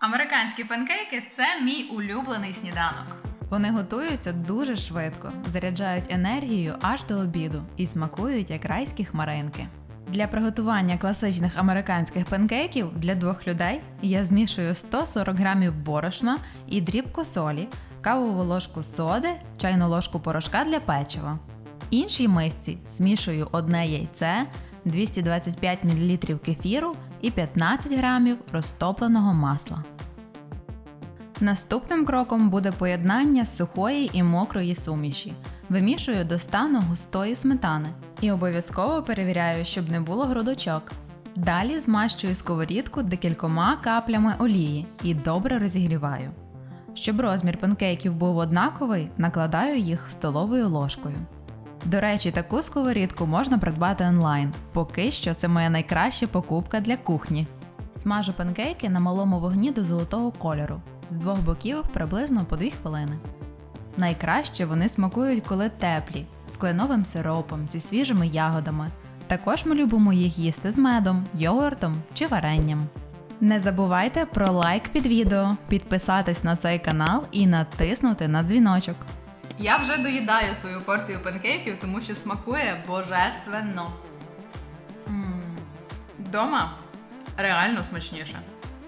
Американські панкейки це мій улюблений сніданок. Вони готуються дуже швидко, заряджають енергією аж до обіду і смакують як райські хмаринки. Для приготування класичних американських панкейків для двох людей я змішую 140 грамів борошна і дрібку солі, кавову ложку соди, чайну ложку порошка для печива. Іншій мисці змішую одне яйце, 225 мл кефіру і 15 грамів розтопленого масла. Наступним кроком буде поєднання сухої і мокрої суміші. Вимішую до стану густої сметани і обов'язково перевіряю, щоб не було грудочок. Далі змащую сковорідку декількома каплями олії і добре розігріваю. Щоб розмір панкейків був однаковий, накладаю їх столовою ложкою. До речі, таку сковорідку можна придбати онлайн. Поки що це моя найкраща покупка для кухні. Смажу панкейки на малому вогні до золотого кольору, з двох боків приблизно по 2 хвилини. Найкраще вони смакують, коли теплі, з кленовим сиропом, зі свіжими ягодами. Також ми любимо їх їсти з медом, йогуртом чи варенням. Не забувайте про лайк під відео, підписатись на цей канал і натиснути на дзвіночок. Я вже доїдаю свою порцію панкейків, тому що смакує божественно. М. Дома реально смачніше.